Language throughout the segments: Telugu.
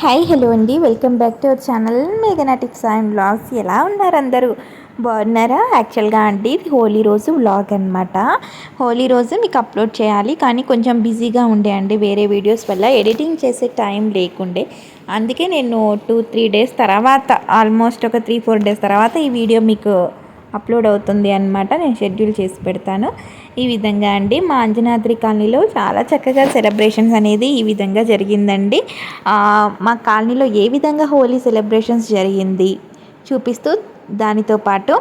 హాయ్ హలో అండి. Welcome back to our channel Meghanatics and blogs ఎలా ఉన్నారు అందరూ? బాగున్నారా? యాక్చువల్గా అండి ఇది హోలీ రోజు వ్లాగ్ అనమాట హోలీ రోజు మీకు అప్లోడ్ చేయాలి కానీ కొంచెం బిజీగా ఉండే అండి వేరే వీడియోస్ వల్ల. ఎడిటింగ్ చేసే టైం లేకుండే. అందుకే నేను టూ త్రీ డేస్ తర్వాత ఆల్మోస్ట్ ఒక త్రీ ఫోర్ డేస్ తర్వాత ఈ వీడియో మీకు అప్లోడ్ అవుతుంది అనమాట నేను షెడ్యూల్ చేసి పెడతాను. ఈ విధంగా అండి మా అంజనాద్రి కాలనీలో చాలా చక్కగా సెలబ్రేషన్స్ అనేది ఈ విధంగా జరిగిందండి. మా కాలనీలో ఏ విధంగా హోలీ సెలబ్రేషన్స్ జరిగింది చూపిస్తూ దానితో పాటు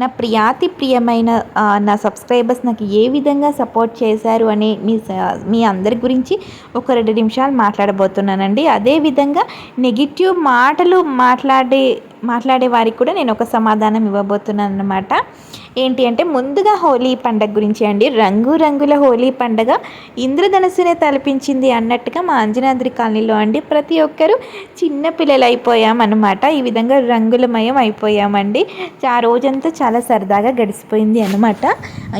నా ప్రియాతి ప్రియమైన నా సబ్స్క్రైబర్స్ నాకు ఏ విధంగా సపోర్ట్ చేశారు అని మీ మీ అందరి గురించి ఒక రెండు నిమిషాలు మాట్లాడబోతున్నానండి. అదేవిధంగా నెగిటివ్ మాటలు మాట్లాడే మాట్లాడే వారికి కూడా నేను ఒక సమాధానం ఇవ్వబోతున్నాను అనమాట ఏంటి అంటే ముందుగా హోలీ పండగ గురించి అండి. రంగు రంగుల హోలీ పండగ ఇంద్రధనస్సునే తలపించింది అన్నట్టుగా మా అంజనాద్రి కాలనీలో అండి. ప్రతి ఒక్కరూ చిన్న పిల్లలు అయిపోయామన్నమాట ఈ విధంగా రంగులమయం అయిపోయామండి. ఆ రోజంతా చాలా సరదాగా గడిచిపోయింది అనమాట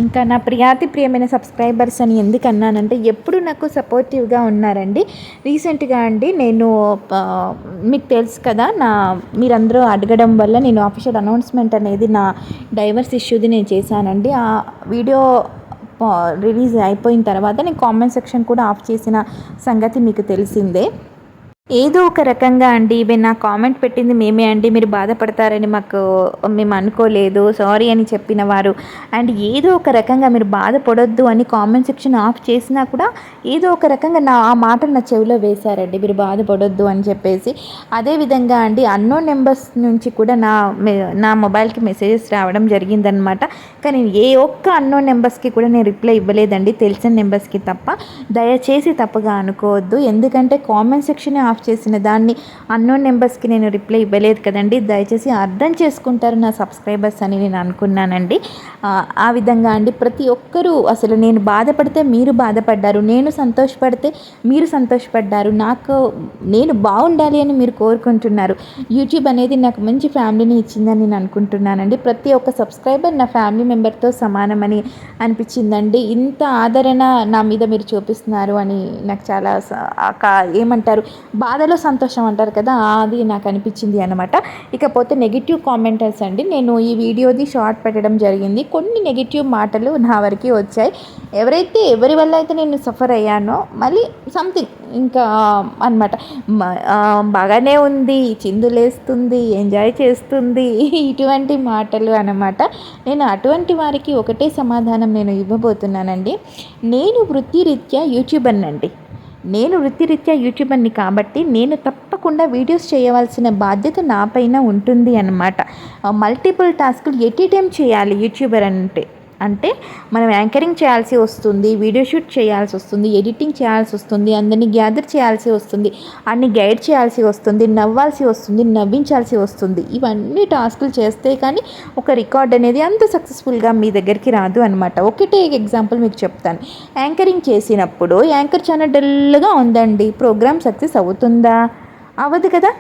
ఇంకా నా ప్రియాతి ప్రియమైన సబ్స్క్రైబర్స్ అని ఎందుకు అన్నానంటే ఎప్పుడు నాకు సపోర్టివ్గా ఉన్నారండి. రీసెంట్గా అండి నేను మీకు తెలుసు కదా నా మీరందరూ అడగడం వల్ల నేను ఆఫీషియల్ అనౌన్స్మెంట్ అనేది నా డైవర్స్ ఇష్యూది నేను చేశానండి. ఆ వీడియో రిలీజ్ అయిపోయిన తర్వాత నేను కామెంట్ సెక్షన్ కూడా ఆఫ్ చేసిన సంగతి మీకు తెలిసిందే. ఏదో ఒక రకంగా అండి ఈవెన్ నా కామెంట్ పెట్టింది మేమే అండి మీరు బాధపడతారని మాకు మేము అనుకోలేదు సారీ అని చెప్పిన వారు. అండ్ ఏదో ఒక రకంగా మీరు బాధపడొద్దు అని కామెంట్ సెక్షన్ ఆఫ్ చేసినా కూడా ఏదో ఒక రకంగా నా ఆ మాటలు నా చెవిలో వేశారండి మీరు బాధపడొద్దు అని చెప్పేసి. అదేవిధంగా అండి అన్నోన్ నెంబర్స్ నుంచి కూడా నా నా మొబైల్కి మెసేజెస్ రావడం జరిగిందనమాట కానీ ఏ ఒక్క అన్నోన్ నెంబర్స్కి కూడా నేను రిప్లై ఇవ్వలేదండి తెలిసిన నెంబర్స్కి తప్ప. దయచేసి తప్పగా అనుకోవద్దు ఎందుకంటే కామెంట్ సెక్షన్ ఆఫ్ చేసిన దాన్ని అన్నోన్ నెంబర్స్కి నేను రిప్లై ఇవ్వలేదు కదండి. దయచేసి అర్థం చేసుకుంటారు నా సబ్స్క్రైబర్స్ అని నేను అనుకున్నానండి. ఆ విధంగా అండి. ప్రతి ఒక్కరూ అసలు నేను బాధపడితే మీరు బాధపడ్డారు నేను సంతోషపడితే మీరు సంతోషపడ్డారు నాకు నేను బాగుండాలి అని మీరు కోరుకుంటున్నారు. యూట్యూబ్ అనేది నాకు మంచి ఫ్యామిలీని ఇచ్చిందని నేను అనుకుంటున్నానండి. ప్రతి ఒక్క సబ్స్క్రైబర్ నా ఫ్యామిలీ మెంబర్తో సమానమని అనిపించిందండి. ఇంత ఆదరణ నా మీద మీరు చూపిస్తున్నారు అని నాకు చాలా ఏమంటారు? బాధలో సంతోషం అంటారు కదా అది నాకు అనిపించింది అనమాట ఇకపోతే నెగిటివ్ కామెంటర్స్ అండి. నేను ఈ వీడియోది షార్ట్ పెట్టడం జరిగింది. కొన్ని నెగిటివ్ మాటలు నా వరకు వచ్చాయి. ఎవరైతే ఎవరి వల్ల అయితే నేను సఫర్ అయ్యానో మళ్ళీ సంథింగ్ ఇంకా అనమాట బాగానే ఉంది చిందులేస్తుంది ఎంజాయ్ చేస్తుంది ఇటువంటి మాటలు అనమాట నేను అటువంటి వారికి ఒకటే సమాధానం నేను ఇవ్వబోతున్నానండి. నేను వృత్తిరీత్యా యూట్యూబర్నండి నేను వృత్తిరీత్యా యూట్యూబర్ని కాబట్టి నేను తప్పకుండా వీడియోస్ చేయవలసిన బాధ్యత నాపైన ఉంటుంది అన్నమాట. మల్టిపుల్ టాస్కులు ఎటీ టైం చేయాలి యూట్యూబర్ అంటే? అంటే మనం యాంకరింగ్ చేయాల్సి వస్తుంది వీడియో షూట్ చేయాల్సి వస్తుంది ఎడిటింగ్ చేయాల్సి వస్తుంది అందరినీ గ్యాదర్ చేయాల్సి వస్తుంది అన్ని గైడ్ చేయాల్సి వస్తుంది నవ్వాల్సి వస్తుంది నవ్వించాల్సి వస్తుంది. ఇవన్నీ టాస్కులు చేస్తే కానీ ఒక రికార్డ్ అనేది అంత సక్సెస్ఫుల్గా మీ దగ్గరికి రాదు అనమాట ఒకటే ఎగ్జాంపుల్ మీకు చెప్తాను. యాంకరింగ్ చేసినప్పుడు యాంకర్ చాలా డల్గా ఉందండి. ప్రోగ్రామ్ సక్సెస్ అవుతుందా? అవ్వదు కదా.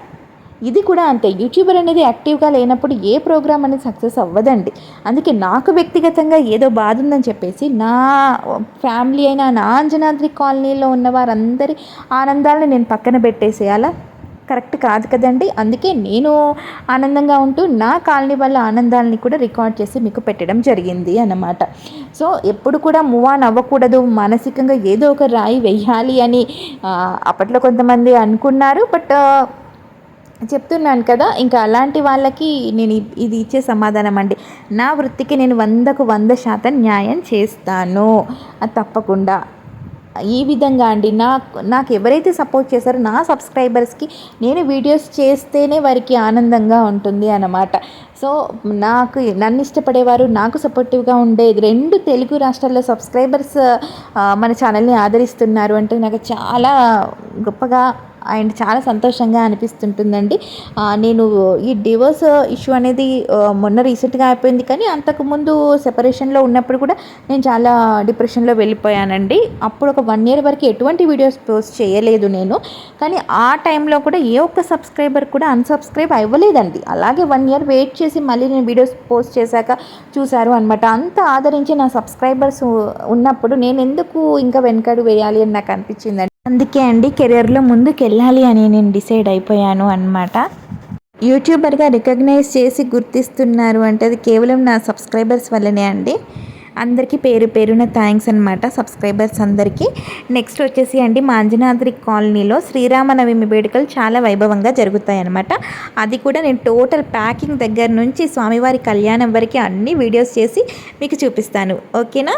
ఇది కూడా అంతే. యూట్యూబర్ అనేది యాక్టివ్గా లేనప్పుడు ఏ ప్రోగ్రామ్ అనేది సక్సెస్ అవ్వదండి. అందుకే నాకు వ్యక్తిగతంగా ఏదో బాధ ఉందని చెప్పేసి నా ఫ్యామిలీ అయినా నా అంజనాద్రి కాలనీలో ఉన్న వారందరి ఆనందాలను నేను పక్కన పెట్టేసేయాలా? కరెక్ట్ కాదు కదండి. అందుకే నేను ఆనందంగా ఉంటూ నా కాలనీ వల్ల ఆనందాలని కూడా రికార్డ్ చేసి మీకు పెట్టడం జరిగింది అన్నమాట. సో ఎప్పుడు కూడా మూవ్ ఆన్ అవ్వకూడదు. మానసికంగా ఏదో ఒక రాయి వెయ్యాలి అని అప్పట్లో కొంతమంది అనుకున్నారు. బట్ చెప్తున్నాను కదా ఇంకా అలాంటి వాళ్ళకి నేను ఇది ఇచ్చే సమాధానం అండి. నా వృత్తికి నేను వందకు వంద శాతం న్యాయం చేస్తాను. అది తప్పకుండా. ఈ విధంగా అండి నాకు నాకు ఎవరైతే సపోర్ట్ చేశారో నా సబ్స్క్రైబర్స్కి నేను వీడియోస్ చేస్తేనే వారికి ఆనందంగా ఉంటుంది అన్నమాట. సో నాకు నన్ను ఇష్టపడేవారు నాకు సపోర్టివ్గా ఉండే రెండు తెలుగు రాష్ట్రాల్లో సబ్స్క్రైబర్స్ మన ఛానల్ని ఆదరిస్తున్నారు అంటే నాకు చాలా గొప్పగా అండ్ చాలా సంతోషంగా అనిపిస్తుంటుందండి. నేను ఈ డివోర్స్ ఇష్యూ అనేది మొన్న రీసెంట్గా అయిపోయింది కానీ అంతకుముందు సెపరేషన్లో ఉన్నప్పుడు కూడా నేను చాలా డిప్రెషన్లో వెళ్ళిపోయానండి. అప్పుడు ఒక వన్ ఇయర్ వరకు ఎటువంటి వీడియోస్ పోస్ట్ చేయలేదు నేను. కానీ ఆ టైంలో కూడా ఏ ఒక్క సబ్స్క్రైబర్ కూడా అన్సబ్స్క్రైబ్ అవ్వలేదండి. అలాగే వన్ ఇయర్ వెయిట్ చేసి మళ్ళీ నేను వీడియోస్ పోస్ట్ చేశాక చూశారు అనమాట అంత ఆదరించి నా సబ్స్క్రైబర్స్ ఉన్నప్పుడు నేను ఎందుకు ఇంకా వెనకడు వేయాలి అని నాకు అనిపించిందండి. అందుకే అండి కెరియర్లో ముందుకు వెళ్ళాలి అని నేను డిసైడ్ అయిపోయాను అనమాట యూట్యూబర్గా రికగ్నైజ్ చేసి గుర్తిస్తున్నారు అంటే అది కేవలం నా సబ్స్క్రైబర్స్ వల్లనే అండి. అందరికీ పేరు పేరున థ్యాంక్స్ అనమాట సబ్స్క్రైబర్స్ అందరికీ. నెక్స్ట్ వచ్చేసి అండి మా అంజనాద్రి కాలనీలో శ్రీరామనవమి వేడుకలు చాలా వైభవంగా జరుగుతాయి అనమాట అది కూడా నేను టోటల్ ప్యాకింగ్ దగ్గర నుంచి స్వామివారి కళ్యాణం వరకు అన్ని వీడియోస్ చేసి మీకు చూపిస్తాను. ఓకేనా?